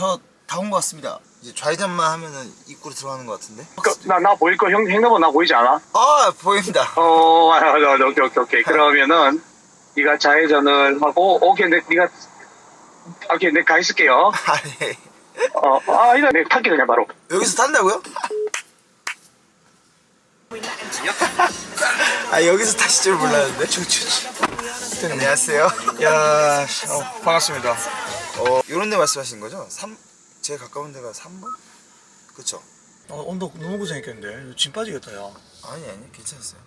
어, 저다 온 것 같습니다. 이제 좌회전만 하면은 입구로 들어가는 것 같은데. 그, 나, 나 보일 거, 형, 횡단보 나 보이지 않아? 아, 보입니다. 어, 아, 아, 아, 오케이, 오케이, 오케이. 그러면은, 네가 좌회전을 하고, 오케이, 내, 네가, 오케이, 내가 가 있을게요. 아, 네. 어, 아, 이거 내가 탈게, 그냥 바로. 여기서 탄다고요? 아, 여기서 타실 줄 몰랐는데. 안녕하세요. 야, 어, 반갑습니다. 어, 요런 데 말씀하시는 거죠? 3, 제일 가까운 데가 3번? 그쵸? 어, 온도 너무 고생했겠는데. 짐 빠지겠다, 야. 아니, 아니, 괜찮았어요.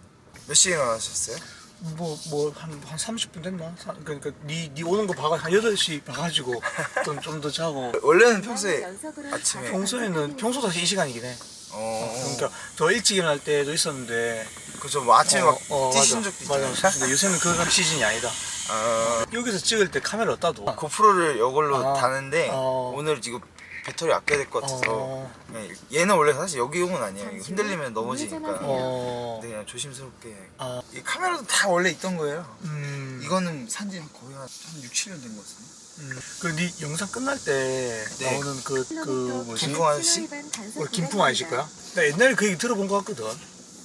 몇 시에 나가셨어요? 뭐, 뭐, 한, 한 30분 됐나? 사, 그러니까, 니, 니 오는 거 봐가, 한 8시 봐가지고, 좀, 좀 더 자고. 원래는 평소에 아침에. 평소에는, 평소 다시 이 시간이긴 해. 어, 그러니까, 더 일찍 일어날 때도 있었는데. 그죠. 뭐 아침에 막 맞아. 적도 있잖아요. 맞아. 근데 요새는 그런 시즌이 아니다. 아, 여기서 찍을 때 카메라 어디다 둬? 고프로를 이걸로 아, 다는데 어. 오늘 이거 배터리 아껴야 될 것 같아서 어. 그냥 얘는 원래 사실 여기용은 아니에요. 이거 흔들리면 넘어지니까. 어. 근데 그냥 조심스럽게. 아, 이 카메라도 다 원래 있던 거예요. 음. 이거는 산지 한 거의 한, 한 6, 7년 된 것 같은데. 음. 그, 니 영상 끝날 때 네. 나오는 그, 그, 뭐지? 김풍 아저씨? 어, 김풍 아이실 거야? 나 옛날에 그 얘기 들어본 것 같거든.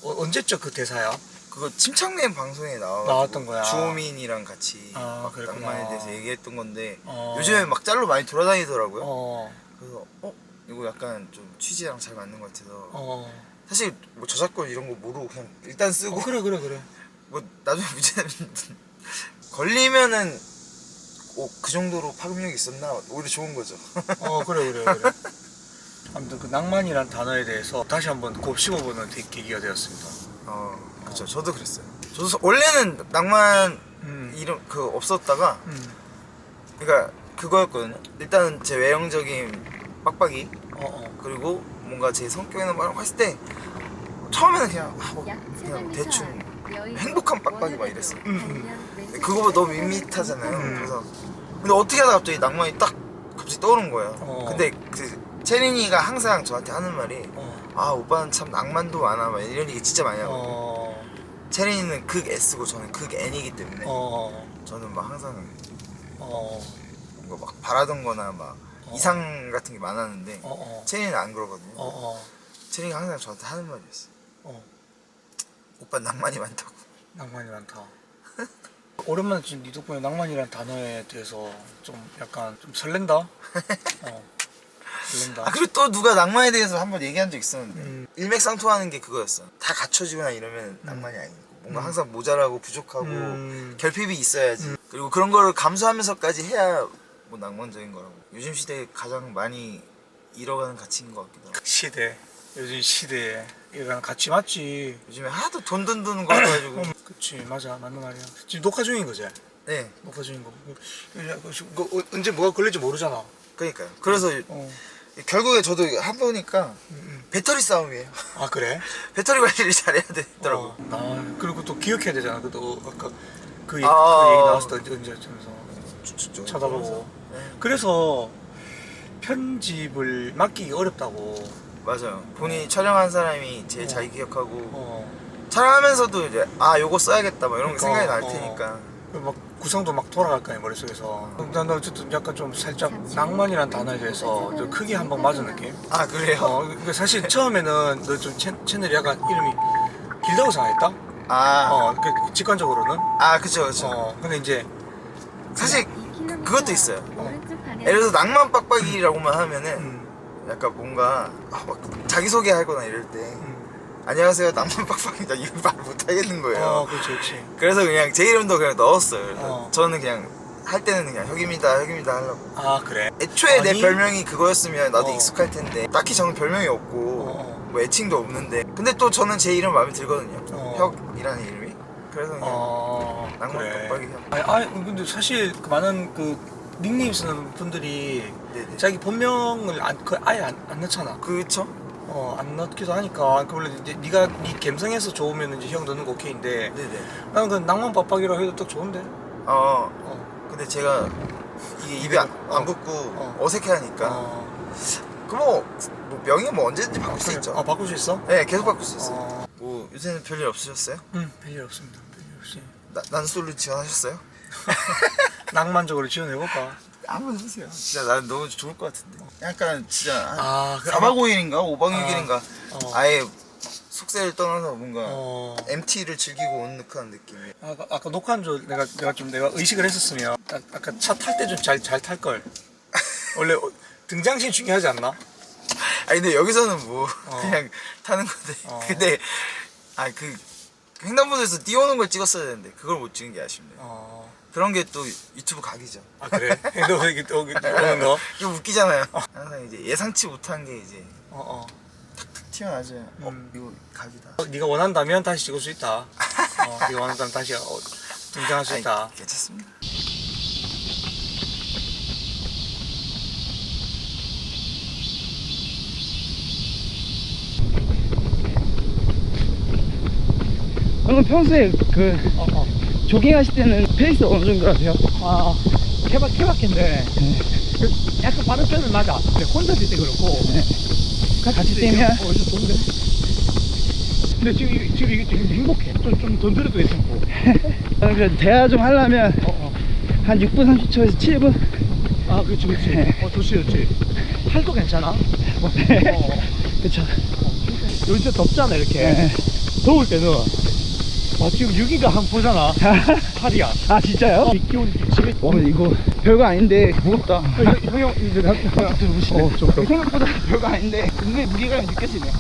어, 언제적 그 대사야? 그거 침착맨 방송에 나와 나왔던 거야. 주호민이랑 같이 아, 막 그랬구나. 낭만에 대해서 얘기했던 건데 어. 요즘에 막 짤로 많이 돌아다니더라고요. 어, 그래서 어 이거 약간 좀 취지랑 잘 맞는 것 같아서 어. 사실 뭐 저작권 이런 거 모르고 그냥 일단 쓰고 어, 그래, 그래, 그래. 뭐 나중에 문제는 걸리면은 오, 그 정도로 파급력이 있었나 오히려 좋은 거죠. 어, 그래, 그래, 그래. 아무튼 그 낭만이란 단어에 대해서 다시 한번 곱씹어보는 되- 계기가 되었습니다. 어 그렇죠. 저도 그랬어요. 저도 서- 원래는 낭만 음. 이름 그 없었다가 음. 그러니까 그거였거든요. 일단은 제 외형적인 빡빡이 어, 어. 그리고 뭔가 제 성격이나 막 했을 때 처음에는 그냥 아, 뭐 그냥 대충 행복한 빡빡이 막 이랬어. 음, 그거보다 너무 밋밋하잖아요. 음. 그래서 근데 어떻게 하다 갑자기 낭만이 딱 갑자기 떠오른 거예요. 어. 근데 그 채린이가 항상 저한테 하는 말이 어. 아 오빠는 참 낭만도 많아 막 이런 얘기 진짜 많이 하고 어. 채린이는 극 S고 저는 극 N이기 때문에 어. 저는 막 항상 어. 뭔가 막 바라던 거나 막 어. 이상 같은 게 많았는데 어. 어. 채린이는 안 그러거든요. 어. 어. 채린이가 항상 저한테 하는 말이었어. 어. 오빠 낭만이 많다고. 낭만이 많다. 오랜만에 지금 네 덕분에 낭만이라는 단어에 대해서 좀 약간 좀 설렌다. 어. 아 그리고 또 누가 낭만에 대해서 한번 얘기한 적 있었는데 음. 일맥상통하는 게 그거였어. 다 갖춰지거나 이러면 낭만이 아니고 뭔가 음. 항상 모자라고 부족하고 음. 결핍이 있어야지. 그리고 그런 거를 감수하면서까지 해야 뭐 낭만적인 거라고. 요즘 시대에 가장 많이 잃어가는 가치인 것 같기도 하고. 시대. 요즘 시대에 이랑 같이 맞지. 요즘에 하도 돈 돈 드는 거 가지고. 음, 그치 맞아 맞는 말이야. 지금 녹화 중인 거지. 네, 녹화 중인 거. 그, 그, 언제 뭐가 걸릴지 모르잖아. 그러니까요. 그래서 어. 결국에 저도 해보니까. 배터리 싸움이에요. 아 그래? 배터리 관리를 잘해야 되더라고. 어. 아 그리고 또 기억해야 되잖아. 그또 아까 그, 얘기, 아. 그 얘기 나왔을 때 언제 하면서 쭉 쳐다보고. 네. 그래서 편집을 맡기기 어렵다고. 맞아요. 본인이 촬영한 사람이 제일 잘 기억하고 어. 촬영하면서도 이제 아 요거 써야겠다 뭐 이런 게 생각이 날 어. 테니까 막 구성도 막 돌아갈 거 아니야 머릿속에서? 난 어쨌든 약간 좀 살짝 낭만이란 단어에 대해서 좀 크게 한번 맞은 느낌? 아 그래요? 어그 사실 처음에는 너 좀 채널이 약간 이름이 길다고 생각했다? 아, 어 그 직관적으로는? 아 그쵸 그쵸. 어 근데 이제 사실 그, 그것도 있어요. 예를 예를 들어서 낭만 빡빡이라고만 하면은 음, 약간 뭔가 아, 막 자기소개 하거나 이럴 때 음. 안녕하세요. 낭만 빡빡이다. 이거 말 못하겠는 거예요. 어 그렇지 그렇지. 그래서 그냥 제 이름도 그냥 넣었어요. 어. 저는 그냥 할 때는 그냥 혁입니다 혁입니다 하려고. 아 그래? 애초에 내 아니. 별명이 그거였으면 나도 어. 익숙할 텐데. 딱히 저는 별명이 없고 어. 뭐 애칭도 없는데. 근데 또 저는 제 이름 마음에 들거든요. 어. 혁이라는 이름이. 그래서 그냥 어 낭만 그래. 빡빡이 형 아니, 아니 근데 사실 그 많은 그 닉네임 쓰는 분들이 네네. 자기 본명을 안, 그 아예 안, 안 넣잖아. 그쵸? 어, 안 넣기도 하니까 그 원래 이제 네가 네 감성에서 좋으면 이제 형 넣는 거 오케이인데 네네 나는 그 낭만 빡빡이라 해도 딱 좋은데 어 어, 근데 제가 이게 입에 안, 안 어. 붙고 어. 어. 색해 하니까 어, 그뭐 뭐 명예 뭐 언제든지 바꿀 수 있죠 아 바꿀 수 있어? 네 계속 바꿀 수 있어요 어, 뭐 요새는 별일 없으셨어요? 응 별일 없습니다 별일 없이 나, 난솔로 지원하셨어요? 낭만적으로 지원해볼까? 한번 해보세요. 진짜 난 너무 좋을 것 같은데. 약간 진짜 한 아, 그 4박 5일인가 5박 6일인가 어. 아 예 속세를 떠나서 뭔가 어. MT를 즐기고 온 듯한 느낌이. 아까, 아까 녹화한 줄 내가 내가 좀 내가 의식을 했었으면 아, 아까 차 탈 때 좀 잘 잘 탈 걸. 원래 어, 등장신 중요하지 않나? 아니 근데 여기서는 뭐 어. 그냥 타는 건데. 어. 근데 아그 횡단보도에서 뛰어오는 걸 찍었어야 되는데 그걸 못 찍은 게 아쉽네. 요 어. 그런 게 또 유튜브 각이죠. 아 그래? 너 여기 또 오는 거? 이거 웃기잖아요. 항상 이제 예상치 못한 게 이제 어 어. 튀어나와죠. 어 음. 이거 각이다. 어, 네가 원한다면 다시 찍을 수 있다. 어, 네가 원한다면 다시 어, 등장할 수 아니, 있다. 괜찮습니다. 방금 평소에 그 어, 어. 조깅 하실 때는 페이스 어느 정도 하세요? 아, 케바 케바캔데 그 약간 빠른 편은 맞아. 근데 혼자 뛸 때 그렇고 같이 뛰면 어, 좀 좋은데. 근데 지금 이- 지금 이게 지금 행복해. 좀좀 던드려도 괜찮고. 저는 그래도 대화 좀 하려면 어, 어. 한 6분 30초에서 7분? 아, 그렇지, 그렇지. 어, 좋지, 좋지. 팔도 괜찮아. 어, 어. 그쵸 요즘 덥잖아, 이렇게. 네. 더울 때는. 와, 지금 6위가 한 보잖아. 팔이야. 아 진짜요? 이 기온 집에. 와 근데 이거 별거 아닌데 무겁다 형, 형, 형, 이제 나, 나 들어보시네. 어, 좀 생각보다 별거 아닌데 은근히 무게감이 느껴지네요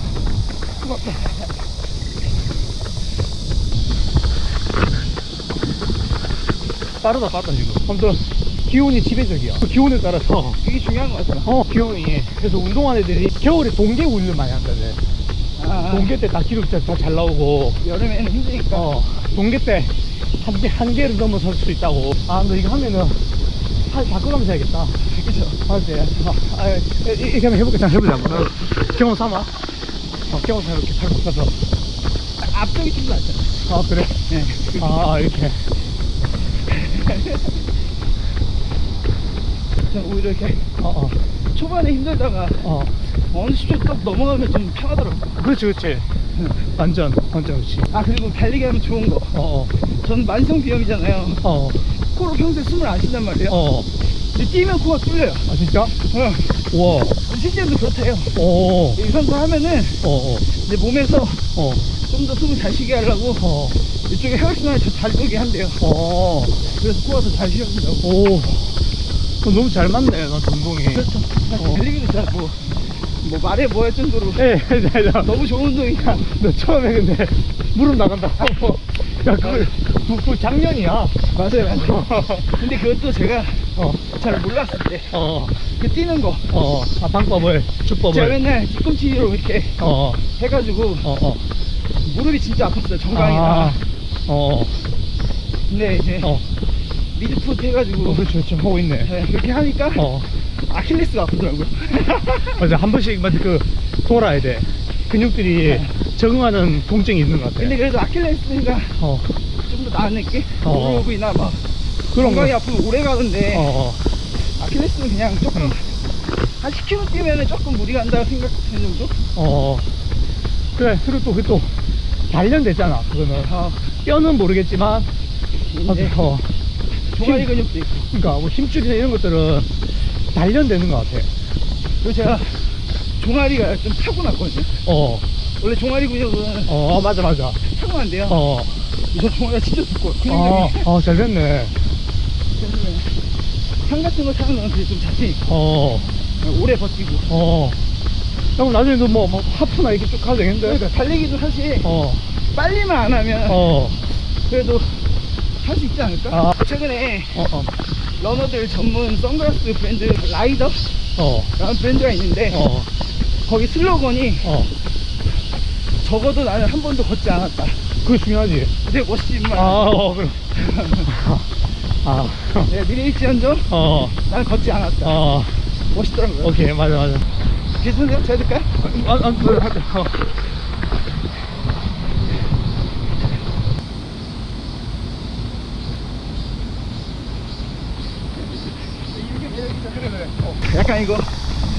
빠르다, 빠르다, 지금. 아무튼, 기온이 지배적이야. 그 기온에 따라서. 그게 중요한 것 같아요 어, 기온이. 그래서 운동하는 애들이 겨울에 동계 운동 많이 한다네. 아, 동계 때다 기록 다잘 나오고. 여름에는 힘드니까 어, 동계 때 한 개, 한 개를 넘어설 수 있다고. 아, 근데 이거 하면은 팔 바꿔가면서 해야겠다. 그죠 맞지? 아, 아, 이- 이렇게 한번 해볼까? 자, 해보자. 한번. 경험 삼아. 어, 경험 삼아 이렇게 팔 바꿔서. 앞쪽이 좀 낫잖아요 아, 그래? 네. 아, 이렇게. 전 오히려 이렇게 어, 어, 초반에 힘들다가 어. 어느 시점 딱 넘어가면 좀 편하더라고요 그렇지, 그렇지. 완전, 완전 그렇지. 아 그리고 달리기 하면 좋은 거 어, 어, 저는 만성 비염이잖아요 어, 코로 평소에 숨을 안 쉰단 말이에요 어. 근데 뛰면 코가 뚫려요 아, 진짜? 어. 우와. 실제로도 그렇대요 어, 유산소 하면은 어, 어, 내 몸에서 어, 좀 더 숨을 잘 쉬게 하려고 어, 이쪽에 혈액순환이 더잘 돌게 한대요 어. 그래서 코가 더 잘 쉬어진다고 오. 어, 너무 잘 맞네, 나 운동이. 그렇죠 어. 달리기도 잘 뭐, 뭐 말해 뭐 할 정도로 예, 자, 자. 너무 좋은 운동이니까 너 처음에 근데 무릎 나간다. 야, 그거, 그, 그 작년이야. 맞아요 맞아요 근데 그것도 제가 어, 잘 몰랐을 때 어, 그 뛰는 거 어, 아, 방법을, 제가 주법을. 맨날 뒤꿈치로 이렇게 어, 해가지고 어, 어. 무릎이 진짜 아팠어요 아, 정강이나 어, 근데 이제 어, 미드풋 해가지고 어, 그렇지, 그렇지. 하고 있네. 네, 그렇게 하니까 어, 아킬레스가 아프더라고요 맞아. 한 번씩, 맞아, 그, 돌아야 돼. 근육들이 적응하는 통증이 있는 것 같아. 근데 그래도 아킬레스가 어, 좀더 나은 느낌? 어. 무릎이나 막 그런 거. 건강이 아프면 오래 가는데 어, 어. 아킬레스는 그냥 조금 음. 한 10km 뛰면 조금 무리 간다고 생각하는 정도? 어. 그래, 그리고 또, 그 또, 단련됐잖아, 그거는. 어, 뼈는 모르겠지만, 이제 어, 종아리 힘- 근육도 있고 그러니까 뭐 힘줄이나 이런 것들은 단련되는 것 같아. 그리고 제가 종아리가 좀 타고났거든요. 어, 원래 종아리 근육은 어, 맞아, 맞아. 타고난대요. 어, 저 종아리가 진짜 두꺼워 어, 근육량이 어, 잘 됐네. 상 같은 거 타는 건 그게 좀 자신 있고. 어, 오래 버티고. 어. 그럼 나중에도 뭐, 뭐, 하프나 이렇게 쭉 가도 되겠는데? 그러니까 달리기도 사실 어, 빨리만 안 하면 어, 그래도 할 수 있지 않을까? 아. 최근에 어, 어, 러너들 전문 선글라스 브랜드 라이더라는 어, 브랜드가 있는데 어, 거기 슬로건이 어. 적어도 나는 한 번도 걷지 않았다 그게 중요하지. 되게 멋있지 만 아, 어, 그럼. 아, 내가 미래일지언정 어, 나는 걷지 않았다 어, 멋있더라고요 오케이, 맞아, 맞아. 괜찮으세요? 제가 될까요? 아, 아, 그, 하자. 어. 약간 이거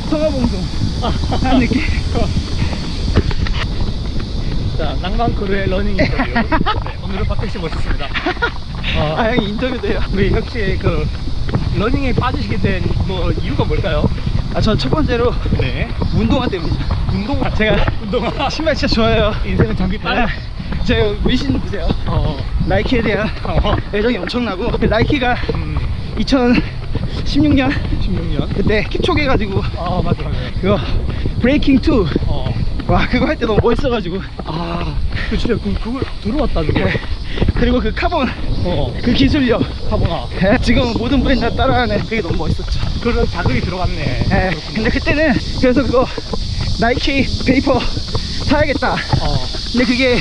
성화봉송 한 느낌 자, 낭만 크루의 러닝 인터뷰. 네, 오늘은 박택 씨 모셨습니다. 어, 아 형이 인터뷰돼요 우리 혁씨의 그 러닝에 빠지시게 된 뭐 이유가 뭘까요? 아, 전 첫 번째로 네. 운동화 때문이죠. 운동화. 제가 운동화. 신발 진짜 좋아해요. 인생은 장비빨. 네. 제가 위신 보세요. 어. 나이키에 대한 어. 애정이 엄청나고 나이키가 음. 2016년 16년. 그때 킵촉 해가지고 아 맞아 맞아. 그거 브레이킹 2. 어. 와 그거 할 때 너무 멋있어가지고 아. 그 진짜 그 그걸 들어왔다 그거. 네. 그리고 그 카본 어. 그 기술력 카보나. 네, 지금 모든 브랜드 다 따라하는 그게 너무 멋있었죠 그런 자극이 들어갔네. 네, 근데 그때는 그래서 그거 나이키 베이퍼 사야겠다 어. 근데 그게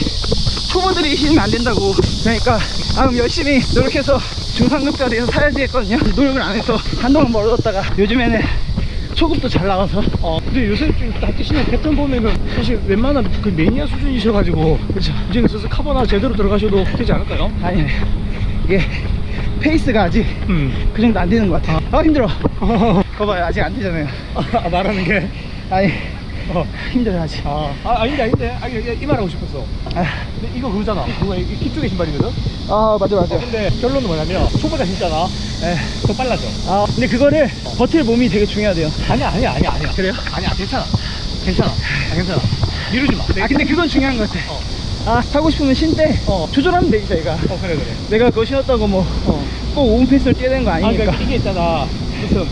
초보들이 신으면 안 된다고. 그러니까 아 그럼 열심히 노력해서 중상급자 돼서 사야지 했거든요. 노력을 안 해서 한동안 멀어졌다가 요즘에는 초급도 잘 나가서. 어. 근데 요새 좀다 뛰시는 패턴 보면은 사실 웬만한 그 매니아 수준이셔가지고 그렇죠. 이제 있어서 카보나 제대로 들어가셔도 되지 않을까요? 아니 이게 페이스가 아직 음. 그 정도 안 되는 것 같아. 아 힘들어. 봐봐요. 아직 안 되잖아요. 아, 말하는 게. 아니 어. 힘들어 아직 아, 아 아닌데 아닌데. 아니 이- 이 말 하고 싶었어 아, 근데 이거 그거잖아. 그거 이- 이 킵쪽의 신발이거든? 아 맞아 맞아. 어, 근데 결론은 뭐냐면 초보자 신잖아 에. 더 빨라져. 아 근데 그거를 버틸 몸이 되게 중요하대요. 아니야 아니야 아니야 아니야. 그래요? 아니야 괜찮아. 괜찮아. 아, 괜찮아. 미루지 마. 아 근데 그건 중요한 것 같아. 어. 아 사고 싶으면 신대. 어. 조절하면 되지 얘가. 어 그래 그래. 내가 그거 신었다고 뭐. 꼭 어. 5분 페이스를 뛰어야 되는 거아 아니니까 그러니까. 이게 있잖아. 무슨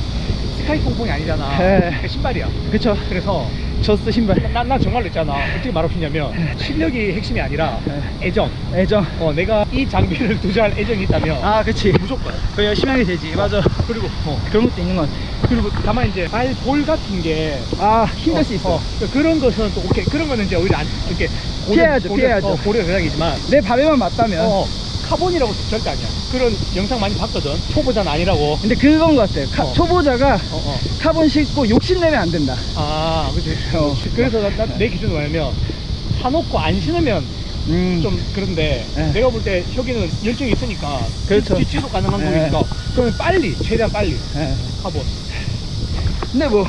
스카이 뽕뽕이 아니잖아. 네. 그 신발이야. 그쵸. 그래서 저스트 신발 난, 난 정말로 있잖아. 어떻게 말하고 싶냐면 실력이 핵심이 아니라 네. 애정. 애정. 어 내가 이 장비를 투자할 애정이 있다면 아 그치. 무조건. 그 열심히 하게 되지. 맞아. 그리고 어. 그런 것도 있는 것 같아. 그리고 다만 이제 발볼 같은 게 아 힘들 수 어, 있어. 어, 그런 것은 또 오케이. 그런 거는 이제 오히려 안 이렇게 피해야죠, 고려, 피해야죠. 어, 고려 대상이지만 내 밥에만 맞다면 어, 카본이라고 절대 아니야 그런 영상 많이 봤거든 초보자는 아니라고 근데 그건 것 같아 카- 어. 초보자가 어 어 카본 신고 욕심내면 안 된다 아 그치 어. 그래서 나, 나, 내 기준은 뭐냐면 사놓고 안 신으면 음. 좀 그런데 네. 내가 볼 때 혁이는 열정이 있으니까 그렇죠. 지- 지속 가능한 네. 거니까 그러면 빨리 최대한 빨리 예. 카본 근데 뭐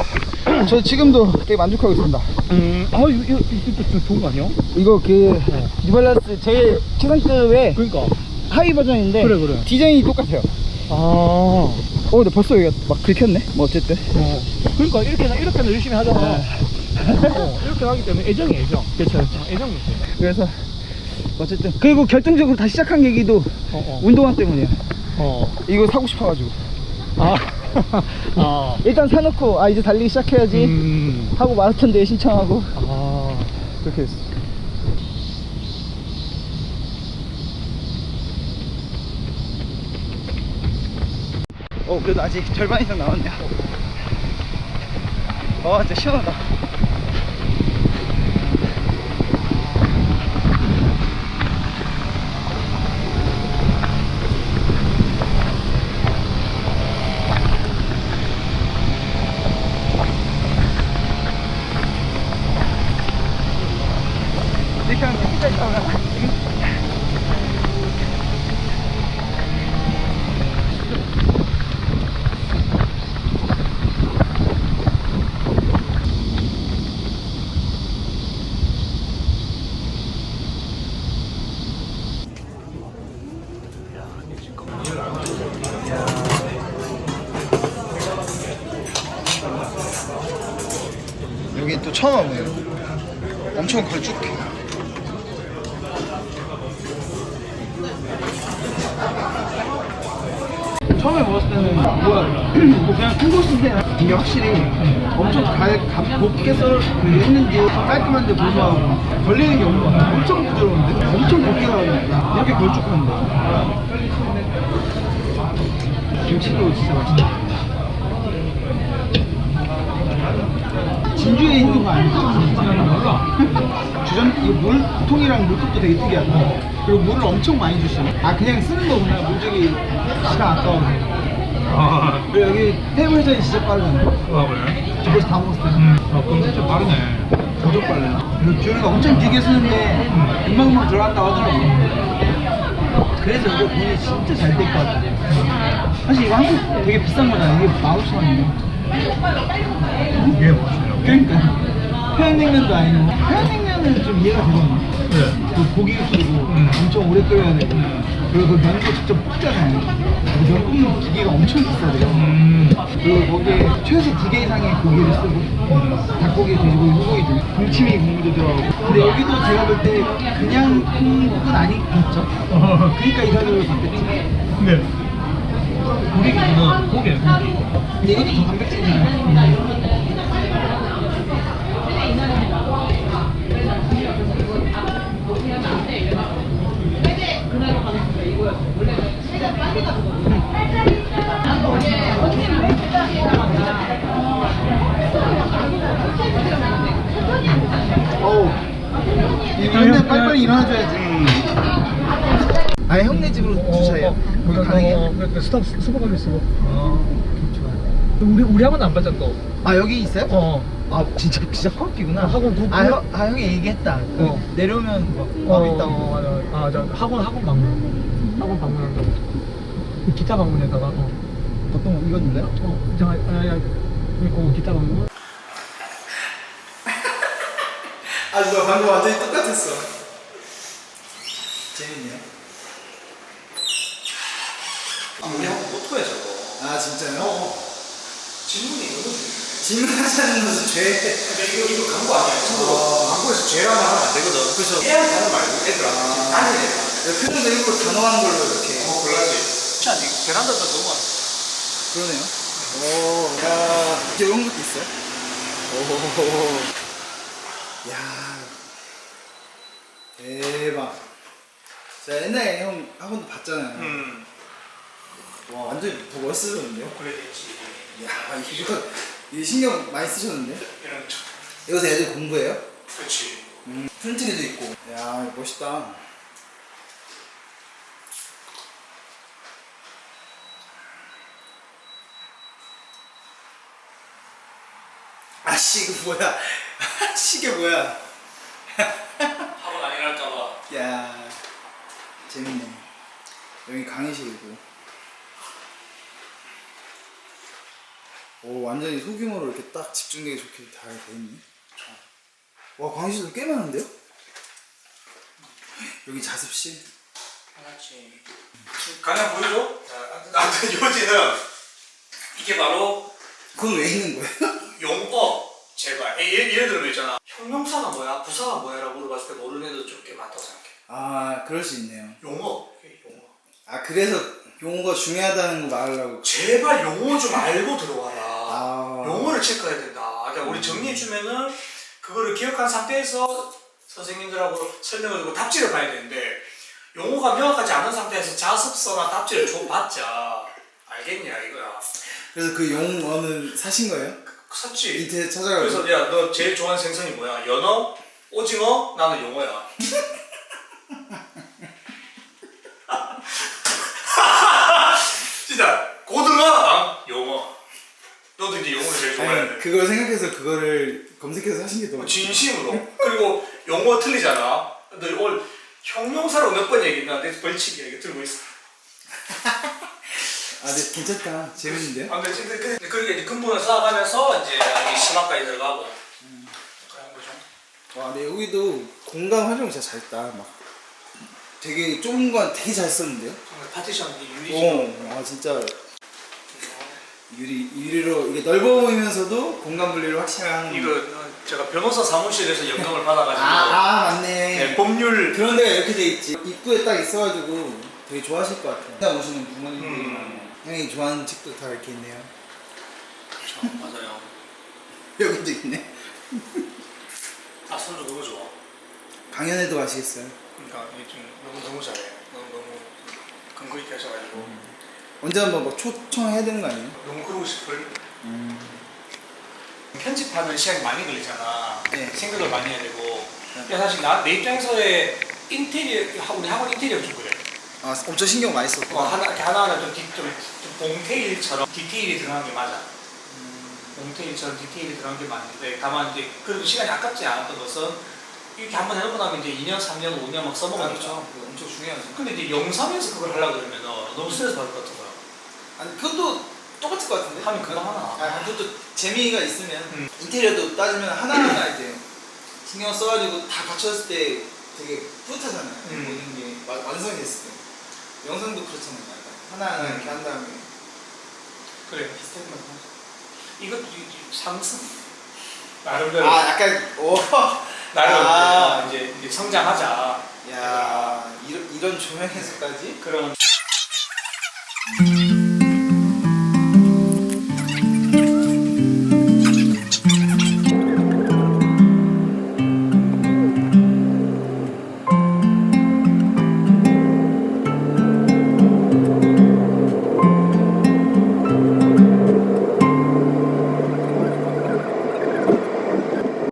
저 지금도 되게 만족하고 있습니다 음 아 이거, 이거, 이거 좀 좋은 거 아니야? 이거 그 뉴발란스 제일 최상급의 그러니까 하위 버전인데 그래, 그래. 디자인이 똑같아요 아 어 근데 벌써 여기가 막 긁혔네 뭐 어쨌든 어. 그러니까 이렇게 이렇게는 열심히 하잖아. 어, 이렇게 하기 때문에 애정이 애정. 그렇죠 애정 문제. 그래서 어쨌든 그리고 결정적으로 다시 시작한 계기도 어, 어. 운동화 때문이에요 어. 이거 사고 싶어가지고 아. 아. 일단 사놓고 아 이제 달리기 시작해야지 음. 하고 마라톤 대회 신청하고 아. 그렇게 됐어 어 그래도 아직 절반 이상 남았네요. 와 진짜 시원하다 그, 했는지 깔끔한데 고소하고 걸리는 게 없는 것 같아 엄청 부드러운데 엄청 곱게 나오니까 이렇게 걸쭉한데 김치도 진짜 맛있다 진주에 있는 거 아니죠? 주전 이거 물통이랑 물컵도 되게 특이하다. 그리고 물을 엄청 많이 주시네. 아 그냥 쓰는 거구나. 물적이 시간 아까워서. 아. 그리고 여기 테이블 회전이 진짜 빠르네. 아 그래? 집에서 다 먹었을 때. 아 그럼 진짜 빠르네. 엄청 빨라요. 그리고 주현이가 엄청 길게 쓰는데 금방금방 들어간다고 하더라고. 그래서 이거 돈이 진짜 잘 될 것 같아. 사실 이거 한국 되게 비싼 거잖아. 이게 15,000원이네. 이게 뭐죠? 그러니까 평양냉면도 아니고 평양냉면은 좀 이해가 되거든요 네. 그 고기 그리고 음. 엄청 오래 끓여야 되고 그리고 그 면도 직접 볶잖아요 그면 굽는 기계가 엄청 비싸대요 음. 그리고 거기에 최소 두 개 이상의 고기를 쓰고 닭고기, 돼지고기, 소고기 중 동치미 국물도 들어가고 근데 여기도 제가 볼 때 그냥 한국은 아니겠죠? 그러니까 이 가격을 받겠지 네. 고기구나. 고기, 고기. 근데 이것도 더 단백질이잖아요 어 이런데 빨리빨리 일어나줘야지 아예 형네 집으로 주차해요 거기 가능해요? 어, 그 스톱, 스톱하게 쓰고. 우리, 우리 학원 안 빠졌 또. 아 여기 있어요? 어. 아 진짜 진짜 커피구나. 학원 구- 아, 형, 아 형이 얘기했다. 그 어. 내려오면 뭐 어, 밥 있다고. 어, 맞아. 아, 저 학원, 학원 방문. 그 기타 방문에다가, 어. 보통 이거 줄래요? 어, 저, 아, 야, 그리고 기타 방문. 아 누가 방금 완전히 똑같았어. 재밌네요. 우리 한번 못 토해 저거. 아 진짜요? 질문이 너무 중요해. 질문하자는 것은 죄. 근데 이거 이거 광고 아니야. 참고로 광고에서 죄라만 하면 안 되거든. 그래서 해야 단어 말고 애들아. 아니 애 표정도 일부러 단호한 걸로 이렇게. 어, 골라지. 자, 이 베란다가 너무 안 그러네요. 오, 야, 이런 것도 있어요? 오, 야, 대박. 제가 옛날에 형 학원도 봤잖아요. 음. 와, 완전 더 멋있어졌는데요? 그래야지. 야, 이거, 이거 신경 많이 쓰셨는데? 이런 척. 여기서 애들 공부해요? 그렇지. 음, 프린트리도 있고. 야, 멋있다. 아씨, 이거 뭐야? 시계 뭐야? 학원 아니랄까봐. 야, 재밌네. 여기 강의실이고. 오, 완전히 소규모로 이렇게 딱 집중되게 좋게 잘 돼있네. 와, 강의실도 꽤 많은데요? 여기 자습실? 알았지. 강연 보여줘. 자, 아무튼 요지는 이게 바로 그건 왜 있는 거예요? 용어 제발. 예, 예를, 예를 들면 있잖아. 형용사가 뭐야, 부사가 뭐야 라고 물어봤을 때 모르는 애도 좀 꽤 많다고 생각해. 아, 그럴 수 있네요. 용어. 이게 용어. 아, 그래서 용어가 중요하다는 거 말하려고. 제발 용어 좀 알고 들어와라. 아. 용어를 체크해야 된다. 그러니까 우리 정리해 주면은 그거를 기억한 상태에서 선생님들하고 설명을 듣고 답지를 봐야 되는데 용어가 명확하지 않은 상태에서 자습서나 답지를 줘봤자 알겠냐 이거야. 그래서 그 용어는 사신 거예요? 샀지. 인터넷 찾아가지고. 그래서 야 너 제일 좋아하는 생선이 뭐야? 연어, 오징어, 나는 용어야. 진짜 고등어, 아, 용어. 너도 이제 용어를 제일 좋아해야 돼. 그걸 생각해서 그거를 검색해서 하신 게 더. 어, 진심으로. 그리고 용어 틀리잖아. 너 오늘 형용사로 몇 번 얘기했는데 벌칙이야. 이거 들고 있어. 아, 근데 괜찮다. 재밌는데요? 아, 근데 근데 근데 그게 이제 근본을 쌓아가면서 이제 이 심화까지 들어가고. 그런 거죠. 와, 근데 여기도 공간 활용 진짜 잘했다. 막 되게 좁은 건 되게 잘 썼는데요? 정말 파티션 이 유리 어, 아 진짜 유리 유리로 이게 넓어 보이면서도 공간 분리를 확실히 하는. 이거 어, 제가 변호사 사무실에서 영감을 받아가지고 아, 아 맞네. 네, 법률 그런 데가 이렇게 돼 있지. 입구에 딱 있어가지고 되게 좋아하실 것 같아요. 일단 오시는 부모님들이 음. 형이 좋아하는 책도 다 이렇게 있네요. 그렇죠. 맞아요. 여기도 있네. 아 손도 너무 좋아. 강연회도 가시겠어요? 그러니까 이게 좀 너무 너무 잘해. 너무 너무 근거 있게 하셔가지고 언제 한번 막 초청해야 되는 거 아니에요? 너무 그러고 싶을. 편집하는 시간이 많이 걸리잖아. 네. 생각을 많이 해야 되고. 근데 사실 나 내 입장에서의 인테리어 하- 우리 학원 인테리어 좀 그래. 아 엄청 신경 많이 썼고. 어, 하나 이렇게 하나하나 좀, 디, 좀, 좀 봉테일처럼 디테일이 들어간 게 맞아. 봉테일처럼 디테일이 들어간 게 맞는데 다만 이제 그래도 시간이 아깝지 않았던 것은 이렇게 한 번 해놓고 나면 이제 2년, 3년, 5년 막 써먹으니까. 그렇죠. 그거 엄청 중요하죠. 근데 이제 영상에서 그걸 하려고 그러면 너무 스트레스 받을 것 같은 거야. 아니 그것도 똑같을 것 같은데? 하면 금방 하나. 아 그것도 재미가 있으면 음. 인테리어도 따지면 하나하나 이제 신경 써가지고 다 갖췄을 때 되게 뿌듯하잖아요. 음. 보는 게 와- 완성이 됐을 때. 영상도 그렇잖아요. 약간 하나 하나 음. 이렇게 한 다음에. 그래 비슷한 거 이거 상승 나름대로 아 약간 오. 나름 아. 이제, 이제 성장하자 야 이런 이런 조명에서까지? 그런